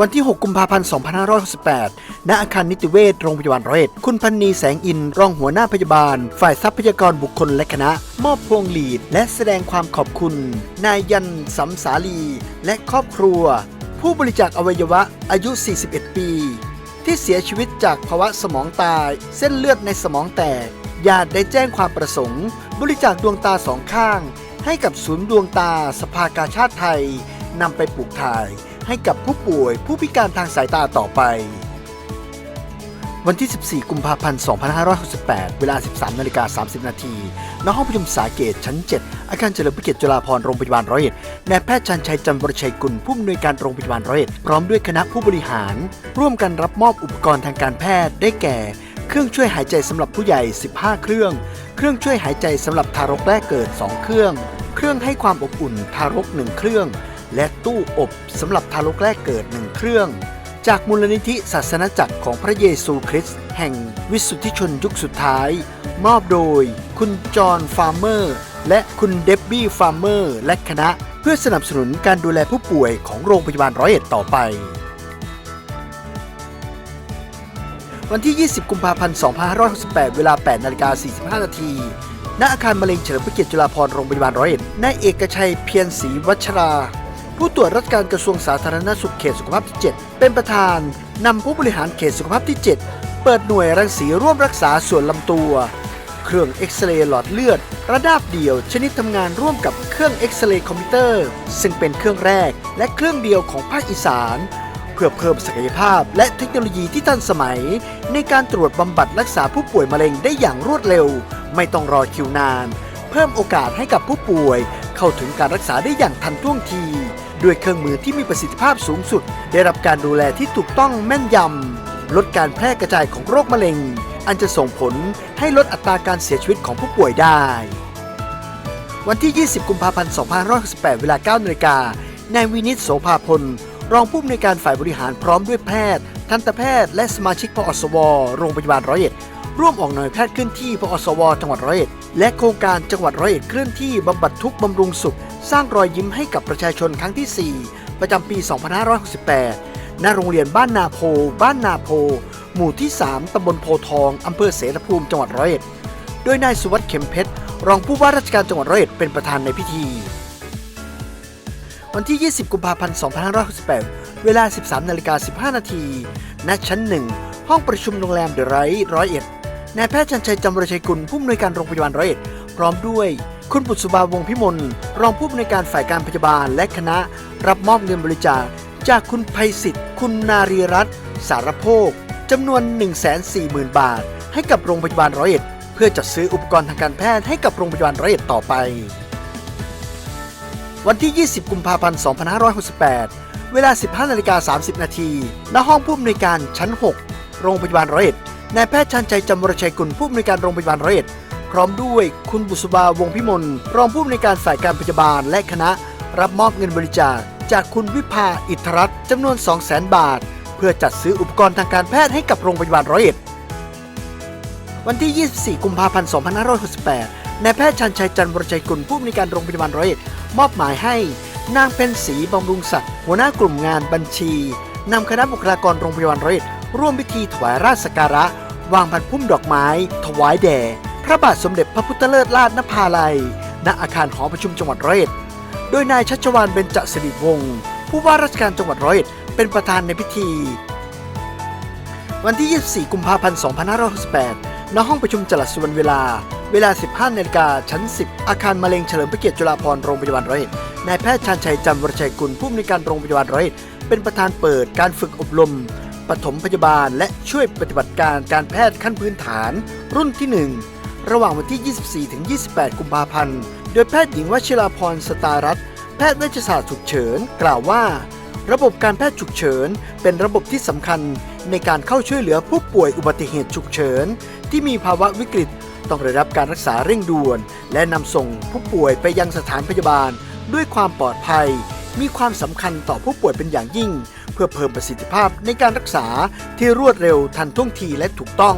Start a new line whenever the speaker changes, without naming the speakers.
วันที่ 6 กุมภาพันธ์ 2568 ณ อาคารนิติเวชโรงพยาบาลร้อยเอ็ด คุณพันนีแสงอิน รองหัวหน้าพยาบาล ฝ่ายทรัพยากรบุคคลและคณะ มอบพวงหลีด และแสดงความขอบคุณ นายยันสำสาลี และครอบครัว ผู้บริจาคอวัยวะอายุ 41 ปี ที่เสียชีวิตจากภาวะสมองตาย เส้นเลือดในสมองแตก ญาติได้แจ้งความประสงค์ บริจาคดวงตาสองข้าง ให้กับศูนย์ดวงตาสภากาชาติไทยนำไปปลูกถ่าย ให้กับผู้ป่วยผู้พิการทางสายตาต่อไป วันที่ 14 กุมภาพันธ์ 2568 เวลา 13นาฬิกา30 นาทีณห้องประชุมสาเกตชั้น 7 อาคารเฉลิมพระเกียรติจุฬาภรณ์โรงพยาบาลร้อยเอ็ดนายแพทย์ชันชัยจันบริชัยกุลผู้อำนวยการโรงพยาบาลร้อยเอ็ดพร้อมด้วยคณะผู้บริหาร ร่วมกันรับมอบอุปกรณ์ทางการแพทย์ได้แก่ เครื่องช่วยหายใจสำหรับผู้ใหญ่ 15 เครื่อง เครื่องช่วยหายใจสำหรับทารกแรกเกิด 2 เครื่อง เครื่องให้ความอบอุ่นทารก 1 เครื่อง และตู้อบสำหรับทารกแรกเกิด1เครื่อง จากมูลนิธิศาสนจักรของพระเยซูคริสต์แห่งวิสุทธิชนยุคสุดท้าย มอบโดย คุณจอห์นฟาร์เมอร์ และคุณเดบบี้ฟาร์เมอร์และคณะ เพื่อสนับสนุนการดูแลผู้ป่วยของโรงพยาบาลร้อยเอ็ดต่อไป วันที่ 20 กุมภาพันธ์ 2568 เวลา 8นาฬิกา45 นาทีณอาคารมะเร็งเฉลิมพระเกียรติจุฬาภรณ์โรงพยาบาลร้อยเอ็ดนายเอกชัยเพียรศรีวัชรา ผู้ตรวจราชการกระทรวงสาธารณสุขเขตสุขภาพที่ 7 เป็นประธานนำผู้บริหารเขตสุขภาพที่ 7 เปิดหน่วยรังสีร่วมรักษาส่วนลำตัว เครื่องเอ็กซเรย์หลอดเลือด ระดับเดียว ชนิดทำงานร่วมกับเครื่องเอ็กซเรย์คอมพิวเตอร์ ซึ่งเป็นเครื่องแรกและเครื่องเดียวของภาคอีสาน เพื่อเพิ่มศักยภาพและเทคโนโลยีที่ทันสมัย ในการตรวจบำบัดรักษาผู้ป่วยมะเร็งได้อย่างรวดเร็ว ไม่ต้องรอคิวนาน เพิ่มโอกาสให้กับผู้ป่วย เข้าถึงการรักษาได้อย่างทันท่วงที ด้วยเครื่องมือที่มีประสิทธิภาพสูงสุด ได้รับการดูแลที่ถูกต้องแม่นยำ ลดการแพร่กระจายของโรคมะเร็ง อันจะส่งผลให้ลดอัตราการเสียชีวิตของผู้ป่วยได้ วันที่ 20 กุมภาพันธ์ 2568 เวลา 9นาฬิกานายวินิตโสภาพล รองผู้อำนวยการฝ่ายบริหารพร้อมด้วยแพทย์ ทันตแพทย์ และสมาชิกพอสว โรงพยาบาลร้อยเอ็ด ร่วมออกหน่วยแพทย์เคลื่อนที่พอสว จังหวัดร้อยเอ็ด และโครงการจังหวัดร้อยเอ็ดเคลื่อนที่บำบัดทุกข์บำรุงสุข สร้างรอยยิ้มให้กับประชาชนครั้งที่ 4 ประจำปี 2568 ณ โรงเรียนบ้านนาโพ บ้านนาโพ หมู่ที่ 3 ตำบลโพทอง อำเภอเสรภูมิ จังหวัดร้อยเอ็ด โดยนายสุวัสด์เข็มเพชร รองผู้ว่าราชการจังหวัดร้อยเอ็ดเป็นประธานในพิธี วันที่ 20 กุมภาพันธ์ 2568 เวลา 13นาฬิกา15 นาที ณ ชั้น 1 ห้องประชุมโรงแรมเดอะไรท์ร้อยเอ็ด นายแพทย์ชันชัยจำรชัยกุลผู้อำนวยการโรงพยาบาลร้อยเอ็ดพร้อมด้วยคุณบุษบาวงพิมลรองผู้อำนวยการฝ่ายการพยาบาลและคณะ รับมอบเงินบริจาคจากคุณไพศิษฐ์คุณนารีรัตน์สารโภคจำนวน 140,000 บาท ให้กับโรงพยาบาลร้อยเอ็ดเพื่อจัดซื้ออุปกรณ์ทางการแพทย์ให้กับโรงพยาบาลร้อยเอ็ดต่อไป วันที่ 20 กุมภาพันธ์ 2568 เวลา 15นาฬิกา30 นาทีณห้องผู้อำนวยการชั้น 6 โรงพยาบาลร้อยเอ็ด นายแพทย์ชันชัยจำวรชัยกุลผู้อำนวยการโรงพยาบาลร้อยเอ็ดพร้อมด้วยคุณบุษบาวงพิมลรองผู้อำนวยการฝ่ายการพยาบาลและคณะ รับมอบเงินบริจาคจากคุณวิภาอิทธรัตน์จำนวน 200,000 บาท เพื่อจัดซื้ออุปกรณ์ทางการแพทย์ให้กับโรงพยาบาลร้อยเอ็ดวันที่ 24 กุมภาพันธ์ 2568นายแพทย์ชันชัยจันทร์วรชัยกุลผู้อำนวยการโรงพยาบาลร้อยเอ็ดมอบหมายให้ นางเพ็ญศรีบำรุงศักดิ์หัวหน้ากลุ่มงานบัญชีนำคณะบุคลากรโรงพยาบาลร้อยเอ็ดร่วมพิธีถวายราชสักการะ วางพันพุ่มดอกไม้ ถวายแด่ พระบาทสมเด็จพระพุทธเลิศราชนภาลัย ณอาคารหอประชุมจังหวัดร้อยเอ็ด โดยนายชัชวานเบญจสิริวงศ์ผู้ว่าราชการจังหวัดร้อยเอ็ดเป็นประธานในพิธี วันที่ 24 กุมภาพันธ์ 2568 ณ ห้องประชุมจลัดสุวรรณเวลา เวลา 15นาฬิกาชั้น 10 อาคารมะเร็งเฉลิมพระเกียรติจุฬาภรณ์โรงพยาบาลร้อยเอ็ด นายแพทย์ชาญชัยจำวรชัยกุลผู้อำนวยการโรงพยาบาลร้อยเอ็ดเป็นประธานเปิดการฝึกอบรม ปฐมพยาบาลและช่วยปฏิบัติการการแพทย์ขั้นพื้นฐาน รุ่นที่ 1 ระหว่างวันที่ 24ถึง28 กุมภาพันธ์ โดยแพทย์หญิงวชิราพรสตารัตน์แพทย์เวชศาสตร์ฉุกเฉิน กล่าวว่า ระบบการแพทย์ฉุกเฉิน เป็นระบบที่สำคัญในการเข้าช่วยเหลือผู้ป่วยอุบัติเหตุฉุกเฉิน ที่มีภาวะวิกฤต ต้องได้รับการรักษาเร่งด่วน และนำส่งผู้ป่วยไปยังสถานพยาบาล ด้วยความปลอดภัย มีความสำคัญต่อผู้ป่วยเป็นอย่างยิ่ง เพื่อเพิ่มประสิทธิภาพในการรักษาที่รวดเร็วทันท่วงทีและถูกต้อง